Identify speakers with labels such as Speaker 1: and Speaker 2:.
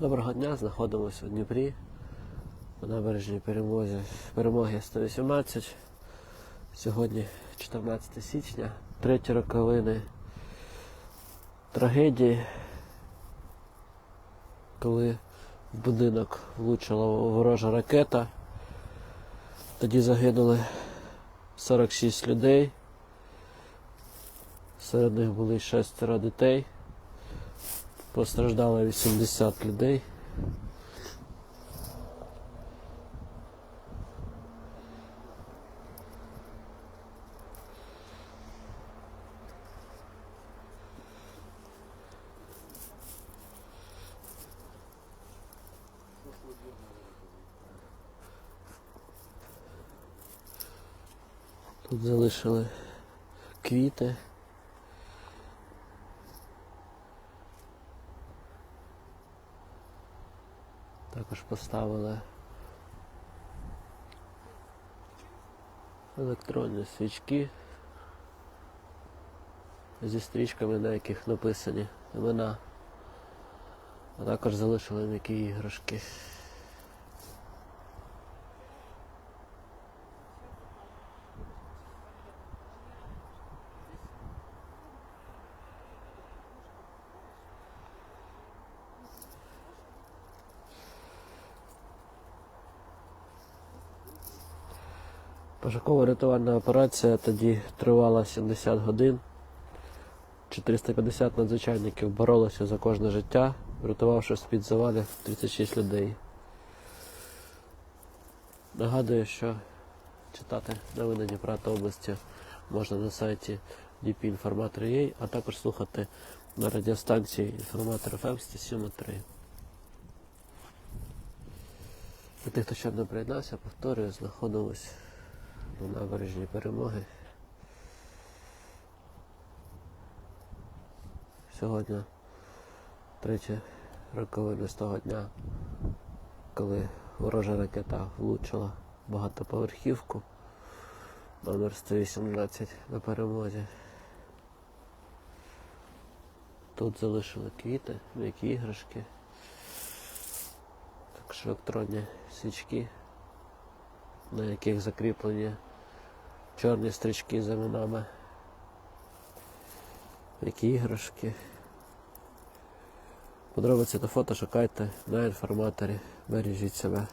Speaker 1: Доброго дня, знаходимося у Дніпрі на набережній перемозі, перемоги 118. Сьогодні 14 січня, треті роковини трагедії, коли в будинок влучила ворожа ракета. Тоді загинули 46 людей. Серед них були шестеро дітей. Постраждало 80 людей. Тут залишили квіти. Також поставили електронні свічки зі стрічками, на яких написані імена, а також залишили м'які іграшки. Пошукова рятувальна операція тоді тривала 70 годин. 450 надзвичайників боролися за кожне життя, врятувавши з-під завалів 36 людей. Нагадую, що читати новини Дніпра та області можна на сайті dpinformator.ua, а також слухати на радіостанції інформатор FM 107.3. Для тих, хто ще не приєднався, повторюю, знаходимось на набережній перемоги. Сьогодні третє роковини з того дня, коли ворожа ракета влучила багатоповерхівку номер 118 на перемозі. Тут залишили квіти, м'які іграшки, також електронні свічки на яких закріплені чорні стрічки з іменами. Які іграшки. Подробиці та фото шукайте на інформаторі. Бережіть себе.